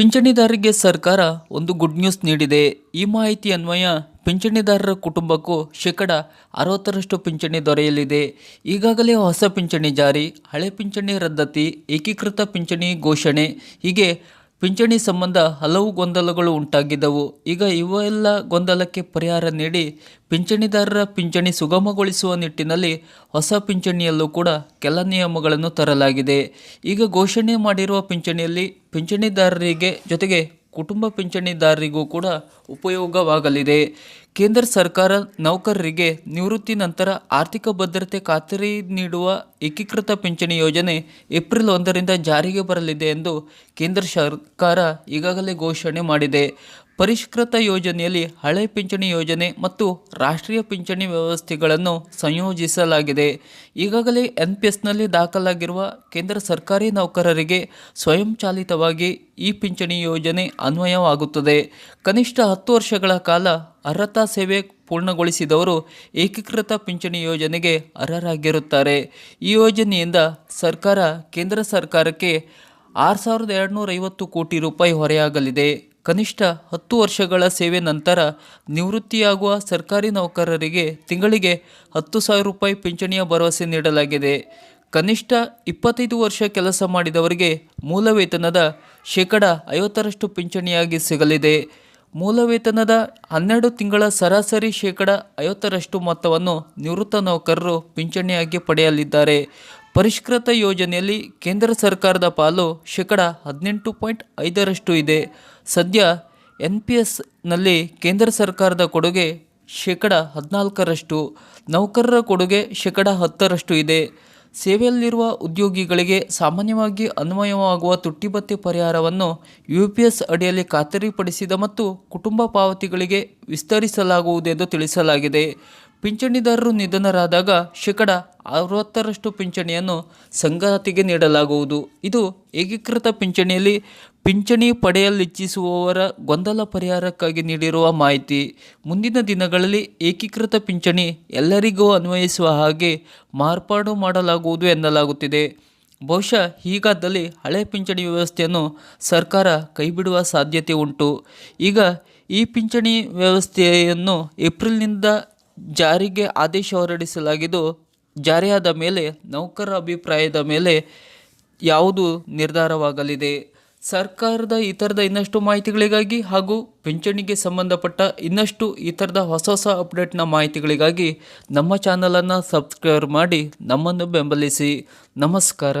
ಪಿಂಚಣಿದಾರರಿಗೆ ಸರ್ಕಾರ ಒಂದು good news ನೀಡಿದೆ. ಈ ಮಾಹಿತಿ ಅನ್ವಯ ಪಿಂಚಣಿದಾರರ ಕುಟುಂಬಕ್ಕೂ ಶೇಕಡ ಅರವತ್ತರಷ್ಟು ಪಿಂಚಣಿ ದೊರೆಯಲಿದೆ. ಈಗಾಗಲೇ ಹೊಸ ಪಿಂಚಣಿ ಜಾರಿ, ಹಳೆ ಪಿಂಚಣಿ ರದ್ದತಿ, ಏಕೀಕೃತ ಪಿಂಚಣಿ ಘೋಷಣೆ, ಹೀಗೆ ಪಿಂಚಣಿ ಸಂಬಂಧ ಹಲವು ಗೊಂದಲಗಳು ಉಂಟಾಗಿದ್ದವು. ಈಗ ಇವೆಲ್ಲ ಗೊಂದಲಕ್ಕೆ ಪರಿಹಾರ ನೀಡಿ ಪಿಂಚಣಿದಾರರ ಪಿಂಚಣಿ ಸುಗಮಗೊಳಿಸುವ ನಿಟ್ಟಿನಲ್ಲಿ ಹೊಸ ಪಿಂಚಣಿಯಲ್ಲೂ ಕೂಡ ಕೆಲ ನಿಯಮಗಳನ್ನು ತರಲಾಗಿದೆ. ಈಗ ಘೋಷಣೆ ಮಾಡಿರುವ ಪಿಂಚಣಿಯಲ್ಲಿ ಪಿಂಚಣಿದಾರರಿಗೆ ಜೊತೆಗೆ ಕುಟುಂಬ ಪಿಂಚಣಿದಾರರಿಗೂ ಕೂಡ ಉಪಯೋಗವಾಗಲಿದೆ. ಕೇಂದ್ರ ಸರ್ಕಾರ ನೌಕರರಿಗೆ ನಿವೃತ್ತಿ ನಂತರ ಆರ್ಥಿಕ ಭದ್ರತೆ ಖಾತರಿ ನೀಡುವ ಏಕೀಕೃತ ಪಿಂಚಣಿ ಯೋಜನೆ ಏಪ್ರಿಲ್ ಒಂದರಿಂದ ಜಾರಿಗೆ ಬರಲಿದೆ ಎಂದು ಕೇಂದ್ರ ಸರ್ಕಾರ ಈಗಾಗಲೇ ಘೋಷಣೆ ಮಾಡಿದೆ. ಪರಿಷ್ಕೃತ ಯೋಜನೆಯಲ್ಲಿ ಹಳೆ ಪಿಂಚಣಿ ಯೋಜನೆ ಮತ್ತು ರಾಷ್ಟ್ರೀಯ ಪಿಂಚಣಿ ವ್ಯವಸ್ಥೆಗಳನ್ನು ಸಂಯೋಜಿಸಲಾಗಿದೆ. ಈಗಾಗಲೇ ಎನ್ ಪಿ ಎಸ್ನಲ್ಲಿ ದಾಖಲಾಗಿರುವ ಕೇಂದ್ರ ಸರ್ಕಾರಿ ನೌಕರರಿಗೆ ಸ್ವಯಂಚಾಲಿತವಾಗಿ ಈ ಪಿಂಚಣಿ ಯೋಜನೆ ಅನ್ವಯವಾಗುತ್ತದೆ. ಕನಿಷ್ಠ ಹತ್ತು ವರ್ಷಗಳ ಕಾಲ ಅರ್ಹತಾ ಸೇವೆ ಪೂರ್ಣಗೊಳಿಸಿದವರು ಏಕೀಕೃತ ಪಿಂಚಣಿ ಯೋಜನೆಗೆ ಅರ್ಹರಾಗಿರುತ್ತಾರೆ. ಈ ಯೋಜನೆಯಿಂದ ಸರ್ಕಾರ ಕೇಂದ್ರ ಸರ್ಕಾರಕ್ಕೆ ಆರು ಸಾವಿರದ ಎರಡುನೂರ ಐವತ್ತು ಕೋಟಿ ರೂಪಾಯಿ ಹೊರೆಯಾಗಲಿದೆ. ಕನಿಷ್ಠ ಹತ್ತು ವರ್ಷಗಳ ಸೇವೆ ನಂತರ ನಿವೃತ್ತಿಯಾಗುವ ಸರ್ಕಾರಿ ನೌಕರರಿಗೆ ತಿಂಗಳಿಗೆ ಹತ್ತು ಸಾವಿರ ರೂಪಾಯಿ ಪಿಂಚಣಿಯ ಭರವಸೆ ನೀಡಲಾಗಿದೆ. ಕನಿಷ್ಠ ಇಪ್ಪತ್ತೈದು ವರ್ಷ ಕೆಲಸ ಮಾಡಿದವರಿಗೆ ಮೂಲ ವೇತನದ ಶೇಕಡ ಐವತ್ತರಷ್ಟು ಪಿಂಚಣಿಯಾಗಿ ಸಿಗಲಿದೆ. ಮೂಲ ವೇತನದ ಹನ್ನೆರಡು ತಿಂಗಳ ಸರಾಸರಿ ಶೇಕಡ ಐವತ್ತರಷ್ಟು ಮೊತ್ತವನ್ನು ನಿವೃತ್ತ ನೌಕರರು ಪಿಂಚಣಿಯಾಗಿ ಪಡೆಯಲಿದ್ದಾರೆ. ಪರಿಷ್ಕೃತ ಯೋಜನೆಯಲ್ಲಿ ಕೇಂದ್ರ ಸರ್ಕಾರದ ಪಾಲು ಶೇಕಡ ಹದಿನೆಂಟು ಪಾಯಿಂಟ್ ಐದರಷ್ಟು ಇದೆ. ಸದ್ಯ ಎನ್ ಪಿ ಎಸ್ನಲ್ಲಿ ಕೇಂದ್ರ ಸರ್ಕಾರದ ಕೊಡುಗೆ ಶೇಕಡ ಹದಿನಾಲ್ಕರಷ್ಟು, ನೌಕರರ ಕೊಡುಗೆ ಶೇಕಡ ಹತ್ತರಷ್ಟು ಇದೆ. ಸೇವೆಯಲ್ಲಿರುವ ಉದ್ಯೋಗಿಗಳಿಗೆ ಸಾಮಾನ್ಯವಾಗಿ ಅನ್ವಯವಾಗುವ ತುಟ್ಟಿಭತ್ಯೆ ಪರಿಹಾರವನ್ನು ಯು ಪಿ ಎಸ್ ಅಡಿಯಲ್ಲಿ ಖಾತರಿಪಡಿಸಿದ ಮತ್ತು ಕುಟುಂಬ ಪಾವತಿಗಳಿಗೆ ವಿಸ್ತರಿಸಲಾಗುವುದೆಂದು ತಿಳಿಸಲಾಗಿದೆ. ಪಿಂಚಣಿದಾರರು ನಿಧನರಾದಾಗ ಶೇಕಡ ಅರವತ್ತರಷ್ಟು ಪಿಂಚಣಿಯನ್ನು ಸಂಗಾತಿಗೆ ನೀಡಲಾಗುವುದು. ಇದು ಏಕೀಕೃತ ಪಿಂಚಣಿಯಲ್ಲಿ ಪಿಂಚಣಿ ಪಡೆಯಲಿಚ್ಛಿಸುವವರ ಗೊಂದಲ ಪರಿಹಾರಕ್ಕಾಗಿ ನೀಡಿರುವ ಮಾಹಿತಿ. ಮುಂದಿನ ದಿನಗಳಲ್ಲಿ ಏಕೀಕೃತ ಪಿಂಚಣಿ ಎಲ್ಲರಿಗೂ ಅನ್ವಯಿಸುವ ಹಾಗೆ ಮಾರ್ಪಾಡು ಮಾಡಲಾಗುವುದು ಎನ್ನಲಾಗುತ್ತಿದೆ. ಬಹುಶಃ ಹೀಗಾದಲ್ಲಿ ಹಳೆ ಪಿಂಚಣಿ ವ್ಯವಸ್ಥೆಯನ್ನು ಸರ್ಕಾರ ಕೈಬಿಡುವ ಸಾಧ್ಯತೆ ಉಂಟು. ಈಗ ಈ ಪಿಂಚಣಿ ವ್ಯವಸ್ಥೆಯನ್ನು ಏಪ್ರಿಲ್ನಿಂದ ಜಾರಿಗೆ ಆದೇಶ ಹೊರಡಿಸಲಾಗಿದ್ದು, ಜಾರಿಯಾದ ಮೇಲೆ ನೌಕರರ ಅಭಿಪ್ರಾಯದ ಮೇಲೆ ಯಾವುದು ನಿರ್ಧಾರವಾಗಲಿದೆ? ಸರ್ಕಾರದ ಈ ಥರದ ಇನ್ನಷ್ಟು ಮಾಹಿತಿಗಳಿಗಾಗಿ ಹಾಗೂ ಪಿಂಚಣಿಗೆ ಸಂಬಂಧಪಟ್ಟ ಇನ್ನಷ್ಟು ಈ ಥರದ ಹೊಸ ಹೊಸ ಅಪ್ಡೇಟ್ನ ಮಾಹಿತಿಗಳಿಗಾಗಿ ನಮ್ಮ ಚಾನಲನ್ನು ಸಬ್ಸ್ಕ್ರೈಬ್ ಮಾಡಿ ನಮ್ಮನ್ನು ಬೆಂಬಲಿಸಿ. ನಮಸ್ಕಾರ.